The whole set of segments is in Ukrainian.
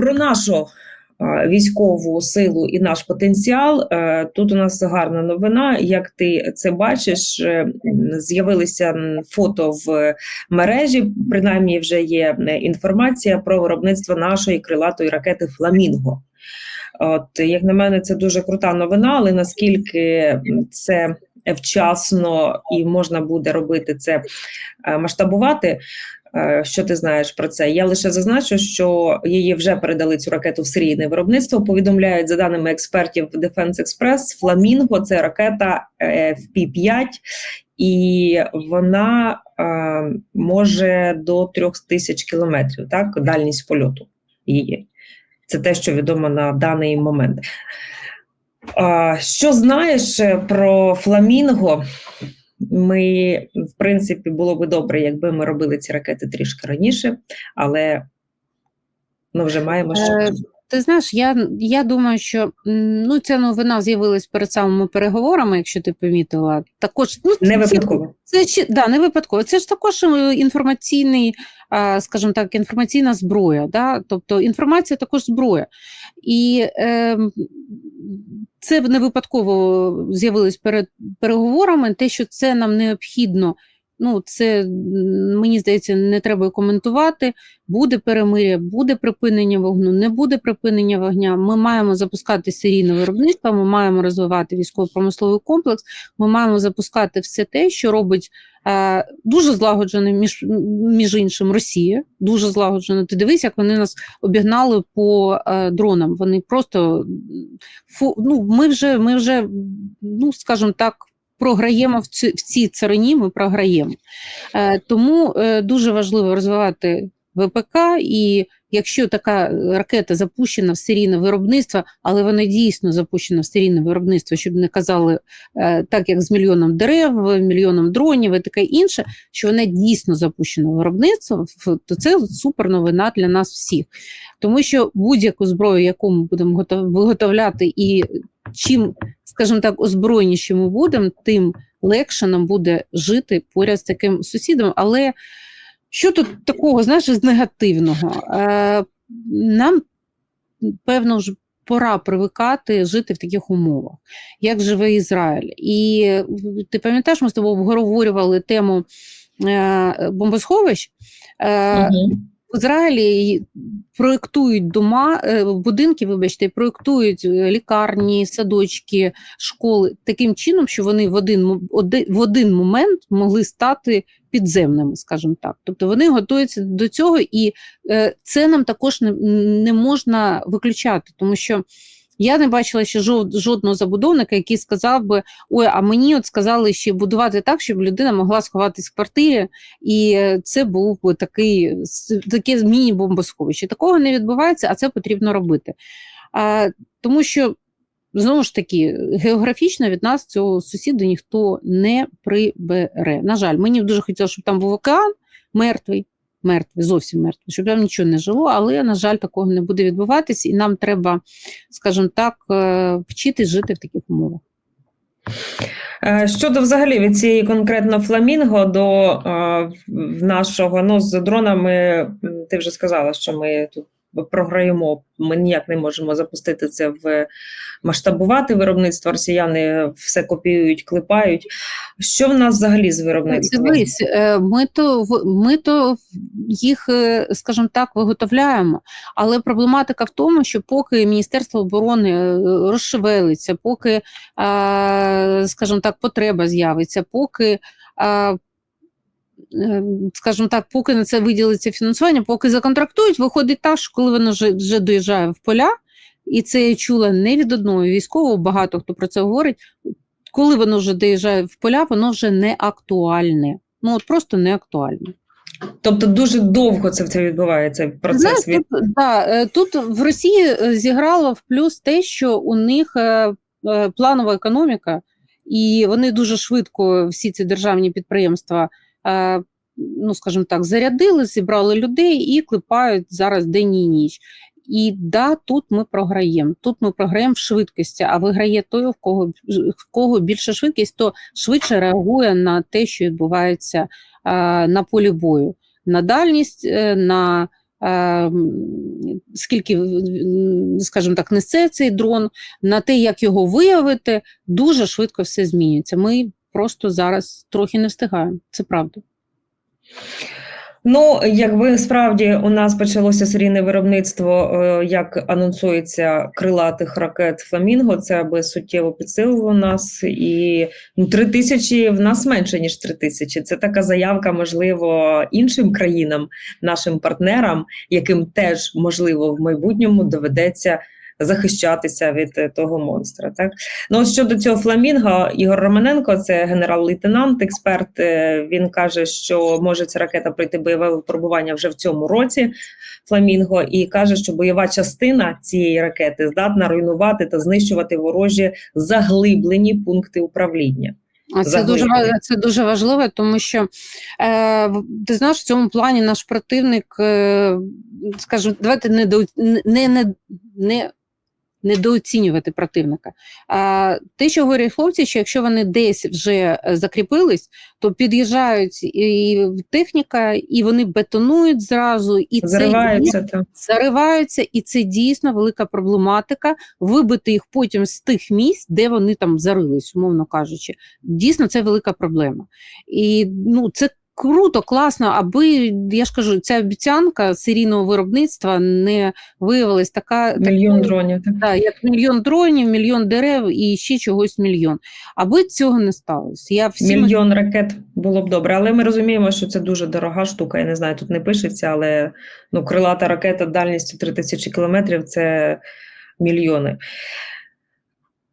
Про нашу військову силу і наш потенціал. е, Тут у нас гарна новина. Як ти це бачиш, е, з'явилися фото в мережі. Принаймні, вже є інформація про виробництво нашої крилатої ракети Фламінго. От як на мене, це дуже крута новина, але наскільки це вчасно і можна буде робити це е, масштабувати. Е, Що ти знаєш про це? Я лише зазначу, що її вже передали цю ракету в серійне виробництво. Повідомляють за даними експертів Defense Express, Фламінго це ракета е, FP-5, і вона е, може до трьох тисяч кілометрів. Так, дальність польоту її. Це те, що відомо на даний момент. А, Що знаєш е, про фламінго? Ми, в принципі, було би добре, якби ми робили ці ракети трішки раніше, але ми вже маємо що. Ти знаєш, я, я думаю, що ну, ця новина з'явилась перед самими переговорами, якщо ти помітила. Також ну, Не випадково. Це ще да, не випадково. Це ж також е, інформаційний, скажімо так, інформаційна зброя. Да? Тобто інформація також зброя. І е, це не випадково з'явилось перед переговорами. Те, що це нам необхідно, ну це мені здається, не треба коментувати. Буде перемиря, буде припинення вогню, не буде припинення вогня. Ми маємо запускати серійне виробництво, ми маємо розвивати військово-промисловий комплекс. Ми маємо запускати все те, що робить е, дуже злагоджено між, між іншим Росія. Дуже злагоджено. Ти дивись, як вони нас обігнали по е, дронам. Вони просто фу, ну, ми вже, ми вже, ну скажімо так. Програємо в ці, в цій царині, ми програємо. Е, тому е, дуже важливо розвивати ВПК, і якщо така ракета запущена в серійне виробництво, але вона дійсно запущена в серійне виробництво, щоб не казали е, так, як з мільйоном дерев, мільйоном дронів і таке інше, що вона дійсно запущена в виробництво, то це супер новина для нас всіх. Тому що будь-яку зброю, яку ми будемо виготовляти, і чим, скажімо так, озброєніші ми будемо, тим легше нам буде жити поряд з таким сусідом. Але що тут такого, знаєш, з негативного? Е, нам, певно, вже пора привикати жити в таких умовах, як живе Ізраїль. І ти пам'ятаєш, ми з тобою обговорювали тему е, бомбосховищ. Мгм. В Ізраїлі проєктують дома, е, будинки, вибачте, проєктують е, лікарні, садочки, школи таким чином, що вони в один, в один момент могли стати підземними, скажімо так. Тобто вони готуються до цього, і е, це нам також не, не можна виключати, тому що. Я не бачила ще жодного забудовника, який сказав би: ой, а мені от сказали ще будувати так, щоб людина могла сховатись в квартирі, і це був би такий таке міні-бомбосховище. Такого не відбувається, а це потрібно робити. А, тому що, знову ж таки, географічно від нас цього сусіда ніхто не прибере. На жаль, мені дуже хотілося, щоб там був океан мертвий. Мертвий, зовсім мертвий, щоб там нічого не жило, але, на жаль, такого не буде відбуватись, і нам треба, скажімо так, е, вчитись жити в таких умовах. Е, Щодо взагалі від цієї конкретно фламінго до е, нашого, ну з дронами, ти вже сказала, що ми тут програємо, ми ніяк не можемо запустити це в масштабувати виробництво. Росіяни все копіюють, клепають. Що в нас взагалі з виробництвом? Е, ми то ми то їх, е, скажімо так, виготовляємо. Але проблематика в тому, що поки Міністерство оборони е, розшевелиться, поки, е, скажімо так, потреба з'явиться, поки. Е, е, Скажімо так, поки на це виділиться фінансування, поки законтрактують, виходить так, що коли воно вже, вже доїжджає в поля, і це я чула не від одного військового, багато хто про це говорить. Коли воно вже доїжджає в поля, воно вже не актуальне. Ну от просто не актуальне. Тобто дуже довго це це відбувається процес Знаєш, від тут, да, е, тут в Росії е, зіграло в плюс те, що у них е, планова економіка, і вони дуже швидко всі ці державні підприємства, ну скажімо так, зарядили, зібрали людей і клепають зараз день і ніч. І да, тут ми програємо. Тут ми програємо в швидкості, а виграє той, в кого в кого більша швидкість, то швидше реагує на те, що відбувається е, на полі бою, на дальність, е, на м, скільки, скажімо так, несе цей дрон, на те, як його виявити, дуже швидко все змінюється. Ми просто зараз трохи не встигаємо. Це правда. Ну, якби справді у нас почалося серійне виробництво, е, як анонсується крилатих ракет Фламінго, це би суттєво підсилило нас. І ну, три тисячі в нас менше ніж три тисячі. Це така заявка, можливо, іншим країнам, нашим партнерам, яким теж можливо в майбутньому доведеться. Захищатися від е, того монстра, так ну щодо цього фламінго, Ігор Романенко, це генерал-лейтенант, експерт. е, Він каже, що може ця ракета пройти бойове випробування вже в цьому році. Фламінго, і каже, що бойова частина цієї ракети здатна руйнувати та знищувати ворожі заглиблені пункти управління. А це дуже, це дуже важливо, тому що е, ти знаєш, в цьому плані наш противник, е, скажу, давайте не, до, не, не, не недооцінювати противника. А, те, що говорять хлопці, що якщо вони десь вже е, закріпились, то під'їжджають і техніка, і вони бетонують зразу, і це Зариваються там. зариваються, і це дійсно велика проблематика вибити їх потім з тих місць, де вони там зарились, умовно кажучи. Дійсно, це велика проблема. І ну, це круто, класно, аби я ж кажу, ця обіцянка серійного виробництва не виявилась така Мільйон такою, дронів. Так. Да, як мільйон дронів, мільйон дерев і ще чогось мільйон. Аби цього не сталося. Я всім Мільйон ракет було б добре, але ми розуміємо, що це дуже дорога штука. Я не знаю, тут не пишеться, але ну, крилата ракета дальністю 3000 кілометрів це мільйони.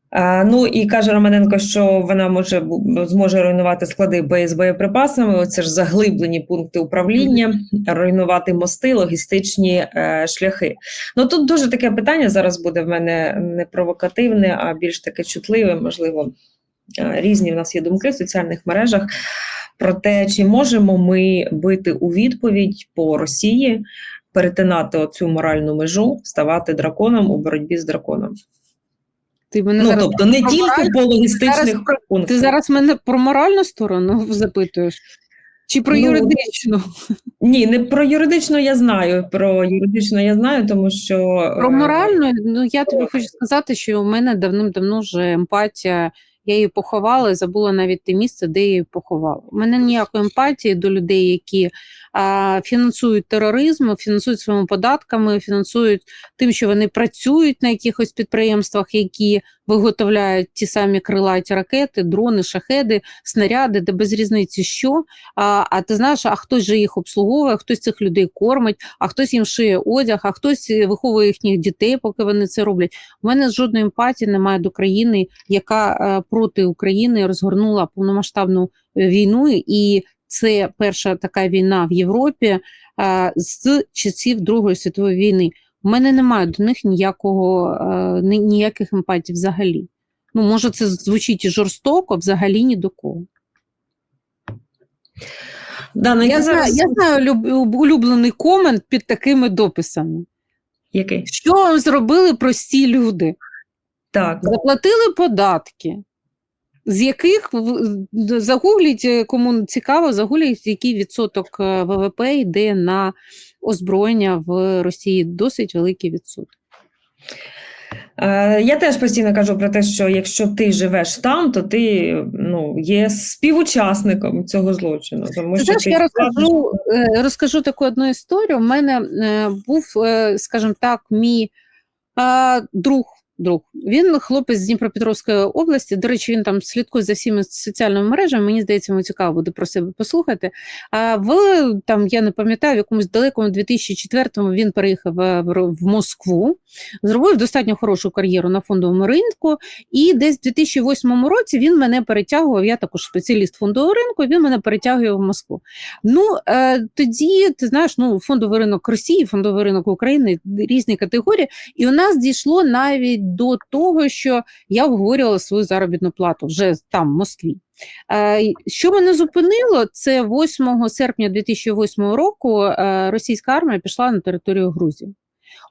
А, ну і каже Романенко, що вона може зможе руйнувати склади бої- з боєприпасами. Оце ж заглиблені пункти управління, руйнувати мости, логістичні е, шляхи. Ну тут дуже таке питання зараз буде в мене не провокативне, а більш таке чутливе, можливо. Е, Різні в нас є думки в соціальних мережах про те, чи можемо ми бити у відповідь по Росії, перетинати оцю моральну межу, ставати драконом у боротьбі з драконом. Ти мене Ну зараз тобто не про тільки мораль, по логістичних зараз ти зараз мене про моральну сторону запитуєш? Чи про Ну, юридичну? Ні, не про юридично я знаю. Про юридично я знаю, тому що Про е, моральну, ну я тобі хочу сказати, що у мене давним-давно вже емпатія. Я її поховала забула навіть те місце, де я її поховала. У мене ніякої емпатії до людей, які фінансують тероризм, фінансують своїми податками, фінансують тим, що вони працюють на якихось підприємствах, які виготовляють ті самі крилаті ракети, дрони, шахеди, снаряди, де без різниці що. А, а ти знаєш, а хтось же їх обслуговує, хтось цих людей кормить, а хтось їм шиє одяг, а хтось е, виховує їхніх дітей, поки вони це роблять. У мене жодної емпатії немає до країни, яка е, проти України розгорнула повномасштабну е, війну, і це перша така війна в Європі з часів Другої світової війни. У мене немає до них ніякого е, ніяких емпатій взагалі. Ну, може, це звучить і жорстоко, взагалі ні до кого. да, ну, Я я знаю, зараз... я знаю люб- улюблений комент під такими дописами. Який? Що вам зробили прості люди? Так. Заплатили податки, з яких загугліть, е, кому цікаво, загугліть, який відсоток е, ВВП йде на озброєння в Росії. Досить великий відсоток. Е, Я теж постійно кажу про те, що якщо ти живеш там, то ти ну, є співучасником цього злочину. Тому що знаєш, ти я розкажу, розкажу таку одну історію. У мене був, скажімо так, мій друг. Друг. Він хлопець з Дніпропетровської області. До речі, він там слідкує за всіма соціальними мережами. Мені здається, йому цікаво буде про себе послухати. А в там я не пам'ятаю, в якомусь далекому 2004-му він переїхав е, в, в Москву, зробив достатньо хорошу кар'єру на фондовому ринку. І десь в 2008 році він мене перетягував. Я також спеціаліст фондового ринку. Він мене перетягує в Москву. Ну е, тоді ти знаєш, ну фондовий ринок Росії, фондовий ринок України різні категорії. І у нас дійшло навіть до того, що я обговорювала свою заробітну плату вже там, в Москві. Е, Що мене зупинило, це 8 серпня 2008 року е, російська армія пішла на територію Грузії.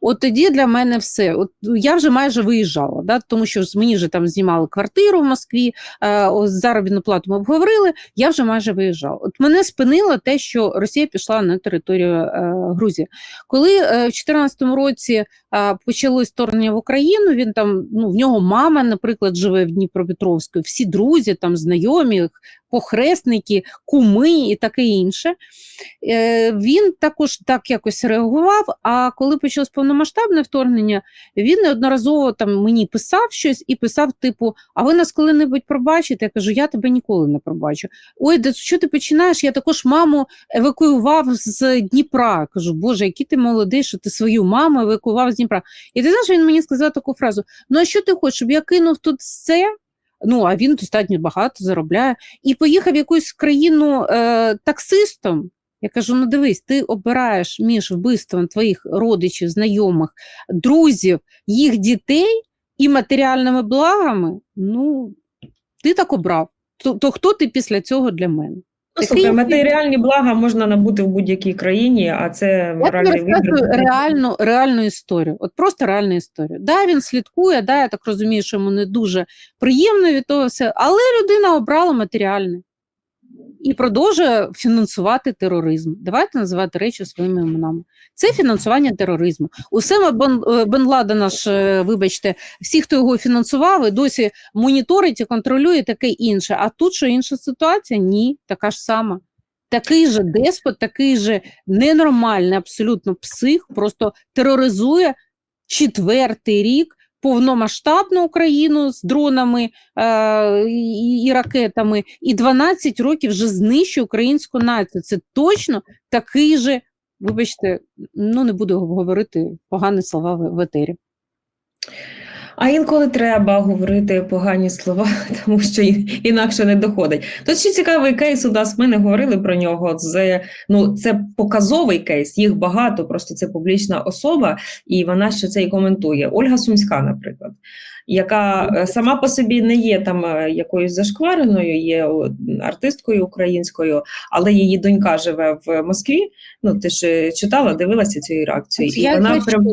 От тоді для мене все. От я вже майже виїжджала, да, тому що мені вже там знімали квартиру в Москві, е, заробітну плату ми обговорили. Я вже майже виїжджала. От мене спинило те, що Росія пішла на територію е, Грузії. Коли е, в 2014 році е, почалось вторгнення в Україну, він там ну в нього мама, наприклад, живе в Дніпропетровську, всі друзі, там знайомі, похресники, куми і таке інше. Е, Він також так якось реагував. А коли почалось повномасштабне вторгнення, він неодноразово там мені писав щось і писав: типу: А ви нас коли-небудь пробачите? Я кажу, я тебе ніколи не пробачу. Ой, да що ти починаєш? Я також маму евакуював з Дніпра. Я кажу, Боже, який ти молодий, що ти свою маму евакуював з Дніпра. І ти знаєш, він мені сказав таку фразу: Ну, а що ти хочеш, щоб я кинув тут все? Ну, а він достатньо багато заробляє, і поїхав в якусь країну е, таксистом. Я кажу: ну дивись, ти обираєш між вбивством твоїх родичів, знайомих, друзів, їх дітей і матеріальними благами. Ну, ти так обрав. То, то хто ти після цього для мене? Ну, слухай, матеріальні блага можна набути в будь-якій країні, а це моральний вибір. реальну, реальну історію. От просто реальну історію. Да, він слідкує, да, я так розумію, що йому не дуже приємно від того все, але людина обрала матеріальне і продовжує фінансувати тероризм. Давайте називати речі своїми іменами. Це фінансування тероризму. Усема Бен, е, Бен Ладена ж, е, вибачте, всі, хто його фінансував, і досі моніторить і контролює таке інше. А тут що інша ситуація? Ні, така ж сама. Такий же деспот, такий же ненормальний абсолютно псих, просто тероризує четвертий рік повномасштабну Україну з дронами е, і, і ракетами, і 12 років вже знищує українську націю. Це точно такий же, вибачте, ну не буду говорити погані слова в, етері. А інколи треба говорити погані слова, тому що інакше не доходить. Тут ще цікавий кейс у нас. Ми не говорили про нього. Це, ну, це показовий кейс, їх багато, просто це публічна особа, і вона ще це і коментує. Ольга Сумська, наприклад, яка е, сама по собі не є там е, якоюсь зашквареною, є артисткою українською, але її донька живе в Москві. Ну, ти ж е, читала, дивилася цю реакцію. І Я вона прям.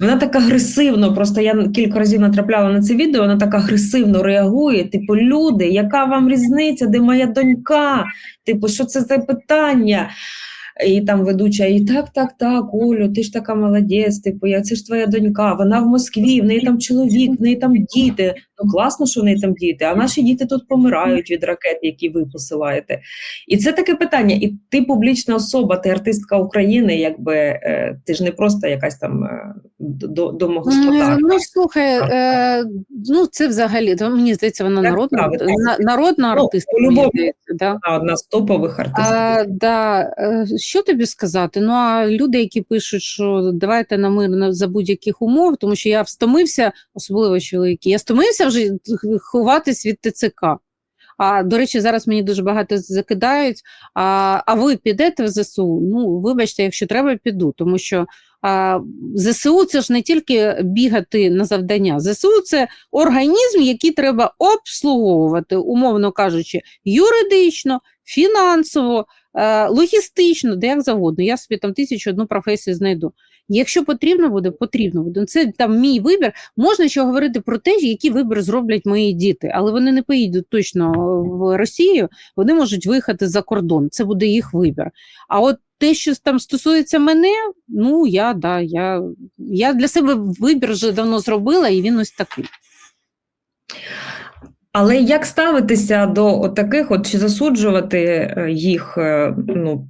Вона так агресивно, просто я кілька разів натрапляла на це відео, вона так агресивно реагує. Типу, люди, яка вам різниця, де моя донька? Типу, що це за питання? І там ведуча, і так, так, так, Олю, ти ж така молодець, типу, я, це ж твоя донька, вона в Москві, в неї там чоловік, в неї там діти. Ну класно, що в неї там діти, а наші діти тут помирають від ракет, які ви посилаєте. І це таке питання. І ти публічна особа, ти артистка України, якби е, ти ж не просто якась там е, до- домогосподарка. Ну, слухай, е, ну це взагалі, то мені здається, вона Так, народна, народна Ну, артистка. мені здається, да. Одна з топових артистів. А, да, що тобі сказати? Ну а люди, які пишуть, що давайте на мир за будь-яких умов, тому що я встомився, особливо чоловіки, я стомився вже ховатись від ТЦК. А до речі, зараз мені дуже багато закидають. А, а ви підете в ЗСУ? Ну, вибачте, якщо треба, піду, тому що а, ЗСУ це ж не тільки бігати на завдання. ЗСУ це організм, який треба обслуговувати, умовно кажучи, юридично, фінансово, е, логістично, де як завгодно. Я собі там тисячу одну професію знайду. Якщо потрібно буде, потрібно буде. Це там мій вибір. Можна ще говорити про те, який вибір зроблять мої діти, але вони не поїдуть точно в Росію, вони можуть виїхати за кордон. Це буде їх вибір. А от те, що там стосується мене, ну я да, я, я для себе вибір вже давно зробила, і він ось такий. Але як ставитися до таких, от чи засуджувати е, їх? е, Ну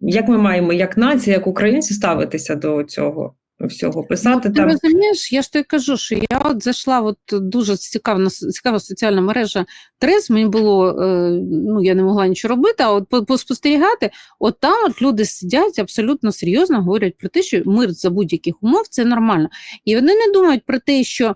як ми маємо, як нація, як українці ставитися до цього всього? Писати Ну, ти там розумієш, я ж тобі кажу, що я от зайшла, от дуже цікава, цікава соціальна мережа Трес, мені було, е, ну я не могла нічого робити, а от поспостерігати, от там от люди сидять абсолютно серйозно говорять про те, що мир за будь-яких умов це нормально. І вони не думають про те, що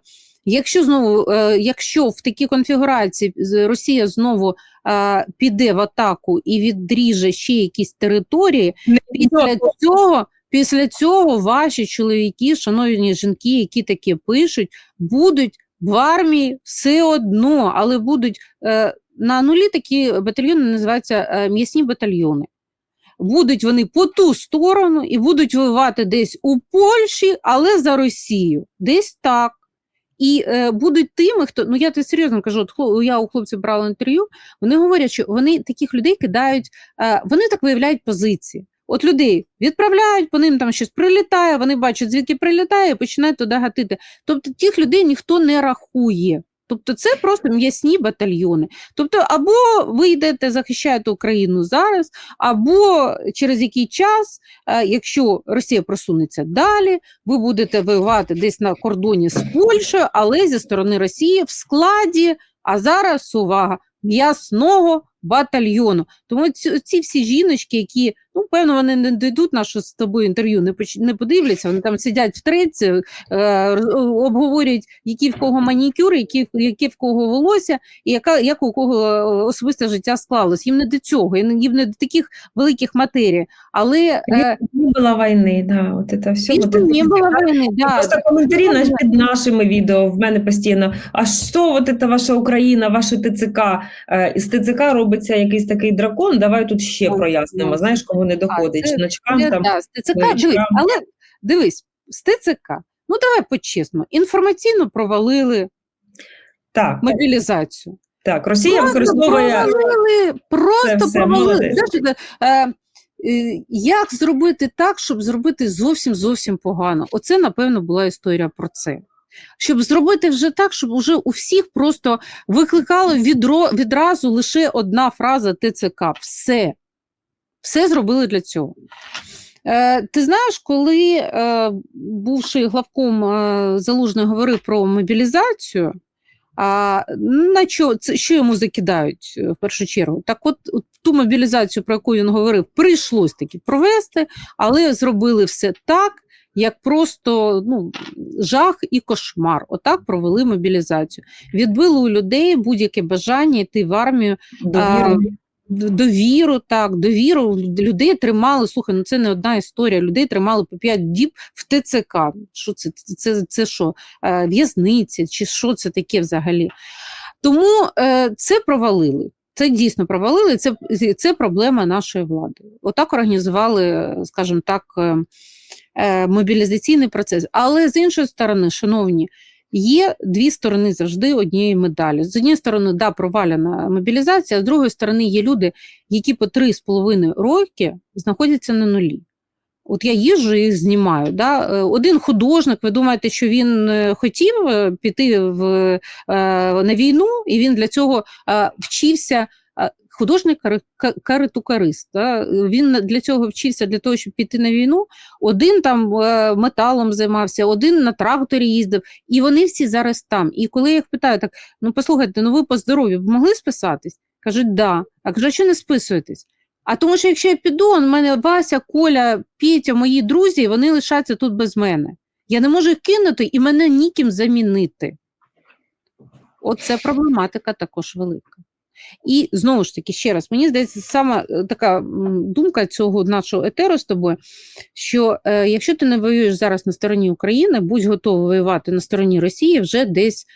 якщо знову, е, якщо в такій конфігурації Росія знову е, піде в атаку і відріже ще якісь території, після цього, після цього ваші чоловіки, шановні жінки, які таке пишуть, будуть в армії все одно, але будуть е, на нулі такі батальйони називаються е, м'ясні батальйони. будуть вони по ту сторону і будуть воювати десь у Польщі, але за Росію. Десь так. І е, будуть тими, хто ну я ти серйозно кажу, от я у хлопців брала інтерв'ю. Вони говорять, що вони таких людей кидають, е, вони так виявляють позиції. От людей відправляють, по ним там щось прилітає, вони бачать, звідки прилітає, і починають туди гатити. Тобто тих людей ніхто не рахує. Тобто це просто м'ясні батальйони. Тобто, або ви йдете захищаєте Україну зараз, або через який час, е, якщо Росія просунеться далі, ви будете воювати десь на кордоні з Польщею, але зі сторони Росії в складі, а зараз увага, м'ясного батальйону. Тому ці, ці всі жіночки, які, ну, певно, вони не дійдуть нашу з тобою інтерв'ю, не, поч- не подивляться, вони там сидять в треці, е, обговорюють, які в кого манікюр, які, які в кого волосся, і яка, як у кого е, особисте життя склалось. Їм не до цього, їм не до таких великих матерій. Але е, Не було війни, да, от це все. більше от не було війни. Да. Просто коментарі наш під нашими відео в мене постійно. А що от це ваша Україна, ваше ТЦК? Е, Із ТЦК робиться якийсь такий дракон. Давай тут ще прояснимо. Знаєш, кому не доходить. це- Жіночкам Це, там да, з ТЦК, новичкам. дивись, але дивись, з ТЦК, ну давай по-чесному, інформаційно провалили так, мобілізацію. так. Росія Просто використовує провалили, просто все, провалили. Знаєш, е, е, як зробити так, щоб зробити зовсім зовсім погано? Оце, напевно, була історія про це. Щоб зробити вже так, щоб уже у всіх просто викликало відро, відразу лише одна фраза ТЦК. Все. Все зробили для цього. Е, ти знаєш, коли е, бувший главком е, Залужний говорив про мобілізацію, а на що, це, що йому закидають е, в першу чергу? Так от, от ту мобілізацію, про яку він говорив, прийшлось таки провести, але зробили все так, як просто ну, жах і кошмар. Отак провели мобілізацію. Відбили у людей будь-яке бажання йти в армію, довіру. Довіру, так, довіру. Людей тримали, слухай, ну це не одна історія. Людей тримали по 5 діб в ТЦК. Що це? Це, це, це що? Е, В'язниці, чи що це таке взагалі? Тому е, це провалили. Це дійсно провалили, це, це проблема нашої влади. Отак організували, скажімо так, е, мобілізаційний процес. Але з іншої сторони, шановні, Є дві сторони завжди однієї медалі. З однієї сторони, да, провалена мобілізація, а з другої сторони, є люди, які по три з половиною роки знаходяться на нулі. От я їжджу і їх знімаю. Да? Е, Один художник, ви думаєте, що він е, хотів е, піти в, е, на війну, і він для цього е, вчився. Художник кари- каритукарист. Да? Він для цього вчився для того, щоб піти на війну. Один там е, металом займався, один на тракторі їздив, і вони всі зараз там. І коли я їх питаю, так ну послухайте, ну ви по здоров'ю могли списатись? Кажуть, да. А кажу, а що не списуєтесь? А тому що якщо я піду, у мене Вася, Коля, Петя, мої друзі, вони лишаться тут без мене. Я не можу їх кинути і мене ніким замінити. От це проблематика також велика. І знову ж таки, ще раз, мені здається, сама е, така думка цього нашого етеру з тобою, що е, якщо ти не воюєш зараз на стороні України, будь готовий воювати на стороні Росії вже десь.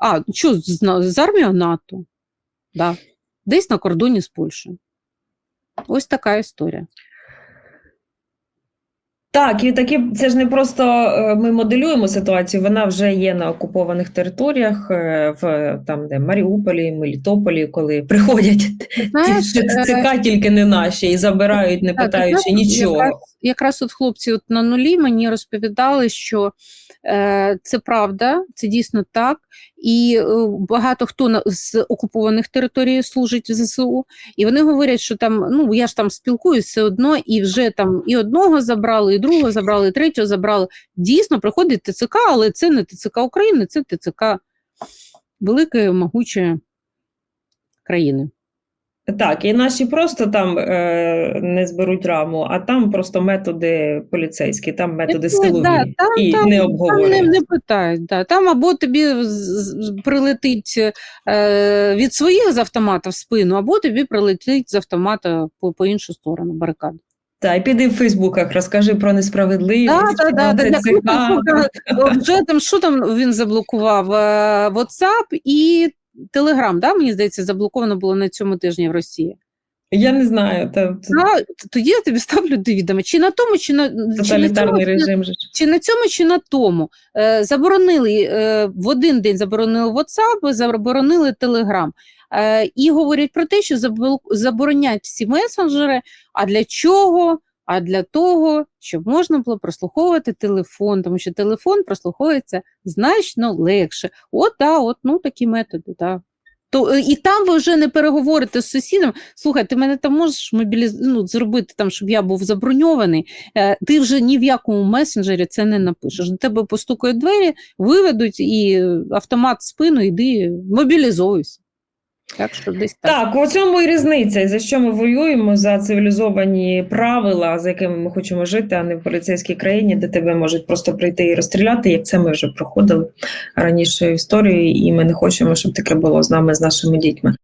А, що з, з армією НАТО? Да. Десь на кордоні з Польщею. Ось така історія. Так, і такі це ж не просто е, ми моделюємо ситуацію, вона вже є на окупованих територіях, е, в там, де Маріуполі, Мелітополі, коли приходять Знаєш, ж е, тільки не наші і забирають, не питаючи нічого. Якраз, от хлопці от на нулі мені розповідали, що е, це правда, це дійсно так. І е, багато хто на, з окупованих територій служить в ЗСУ, і вони говорять, що там, ну я ж там спілкуюсь все одно, і вже там і одного забрали, і другого забрали, і третього забрали. Дійсно, приходить ТЦК, але це не ТЦК України, це ТЦК великої, могучої країни. Так, і наші просто там е, не зберуть раму, а там просто методи поліцейські, там методи силові да, там- і там- не Там не, не питають. Да. Там або тобі прилетить е, від своїх з автомата в спину, або тобі прилетить з автомата по, по іншу сторону барикади. Та, і піди в Фейсбуках, розкажи про несправедливість, Да, да, да, да, Вже там, що там він заблокував? Е, WhatsApp і Telegram, да, мені здається, заблоковано було на цьому тижні в Росії. Я не знаю, та, А, тоді я тобі ставлю до відома. Чи на тому, чи на, чи на цьому, тоталітарний чи режим. же чи на цьому, чи на тому. Е, заборонили е, в один день заборонили WhatsApp, заборонили Telegram. Е, і говорять про те, що заборонять всі месенджери. А для чого? А для того, щоб можна було прослуховувати телефон, тому що телефон прослуховується значно легше. От, да, от, ну такі методи, так. То, е, і там ви вже не переговорите з сусідом. Слухай, ти мене там можеш мобіліз... ну, зробити, там, щоб я був заброньований. Е, ти вже ні в якому месенджері це не напишеш. До тебе постукають двері, виведуть і автомат в спину, іди мобілізуйся. Так що десь так. Так, у цьому і різниця, за що ми воюємо за цивілізовані правила, за якими ми хочемо жити, а не в поліцейській країні, де тебе можуть просто прийти і розстріляти, як це ми вже проходили раніше в історії, і ми не хочемо, щоб таке було з нами, з нашими дітьми.